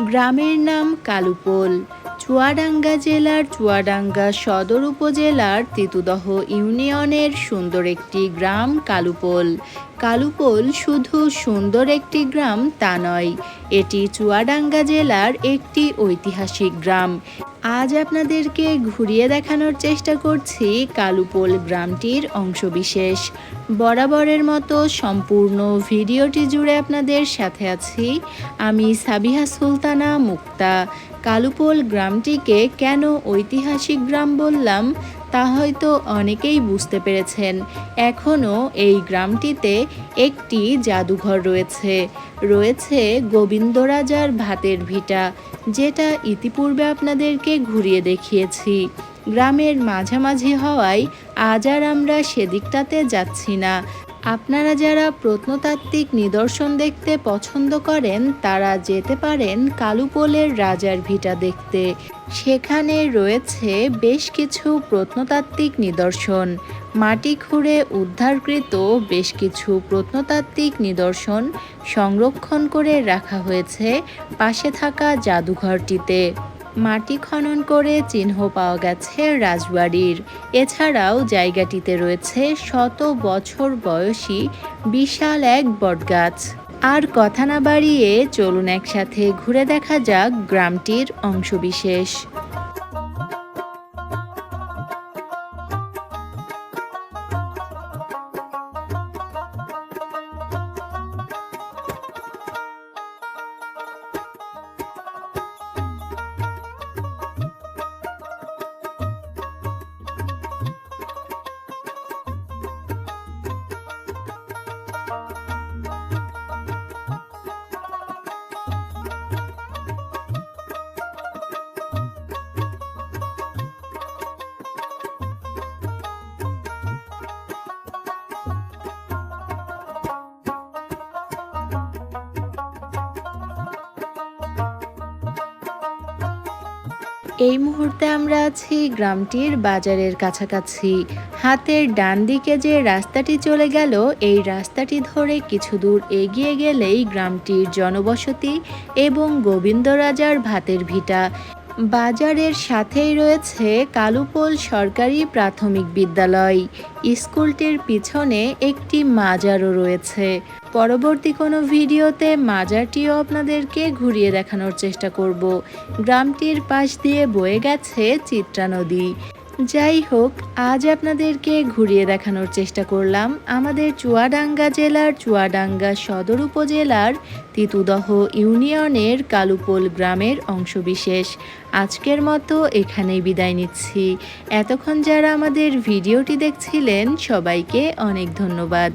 গ্রামের নাম কালুপোল। চুয়াডাঙ্গা জেলার চুয়াডাঙ্গা সদর উপজেলার তিতুদহ ইউনিয়নের সুন্দর একটি গ্রাম কালুপোল। কালুপোল শুধু সুন্দর একটি গ্রাম তা নয়, এটি চুয়াডাঙ্গা জেলার একটি ঐতিহাসিক গ্রাম। আজ আপনাদেরকে ঘুরিয়ে দেখানোর চেষ্টা করছি কালুপোল গ্রামটির অংশবিশেষ। বরাবরের মতো সম্পূর্ণ ভিডিওটি জুড়ে আপনাদের সাথে আছি আমি সাবিহা সুলতানা মুক্তা। কালুপোল গ্রামটিকে কেন ঐতিহাসিক গ্রাম বললাম তা হয়তো অনেকেই বুঝতে পেরেছেন। এখনও এই গ্রামটিতে একটি জাদুঘর রয়েছে। রয়েছে গোবিন্দ রাজার ভাতের ভিটা, যেটা ইতিপূর্বে আপনাদেরকে ঘুরিয়ে দেখিয়েছি। গ্রামের মাঝামাঝি হওয়ায় আজ আর আমরা সেদিকটাতে যাচ্ছি না। আপনারা যারা প্রত্নতাত্ত্বিক নিদর্শন দেখতে পছন্দ করেন, তারা যেতে পারেন কালুপোলের রাজার ভিটা দেখতে। সেখানে রয়েছে বেশ কিছু প্রত্নতাত্ত্বিক নিদর্শন। মাটি খুঁড়ে উদ্ধারকৃত বেশ কিছু প্রত্নতাত্ত্বিক নিদর্শন সংরক্ষণ করে রাখা হয়েছে পাশে থাকা জাদুঘরটিতে। মাটি খনন করে চিহ্ন পাওয়া গেছে রাজবাড়ির। এছাড়াও জায়গাটিতে রয়েছে শত বছর বয়সী বিশাল এক বটগাছ। আর কথা না বাড়িয়ে চলুন একসাথে ঘুরে দেখা যাক গ্রামটির অংশবিশেষ। এই মুহূর্তে আমরা আছি গ্রামটির বাজারের কাছাকাছি। হাতের ডান দিকে যে রাস্তাটি চলে গেল, এই রাস্তাটি ধরে কিছু দূর এগিয়ে গেলেই গ্রামটির জনবসতি এবং গোবিন্দ রাজার ভাতের ভিটা। বাজারের সাথেই রয়েছে কালুপোল সরকারি প্রাথমিক বিদ্যালয়। স্কুলটির পিছনে একটি মাজারও রয়েছে। পরবর্তী কোনো ভিডিওতে মাজারটিও আপনাদেরকে ঘুরিয়ে দেখানোর চেষ্টা করব। গ্রামটির পাশ দিয়ে বয়ে গেছে চিত্রা নদী। যাই হোক, আজ আপনাদেরকে ঘুরিয়ে দেখানোর চেষ্টা করলাম আমাদের চুয়াডাঙ্গা জেলার চুয়াডাঙ্গা সদর উপজেলার তিতুদহ ইউনিয়নের কালুপোল গ্রামের অংশবিশেষ। আজকের মতো এখানেই বিদায় নিচ্ছি। এতক্ষণ যারা আমাদের ভিডিওটি দেখছিলেন, সবাইকে অনেক ধন্যবাদ।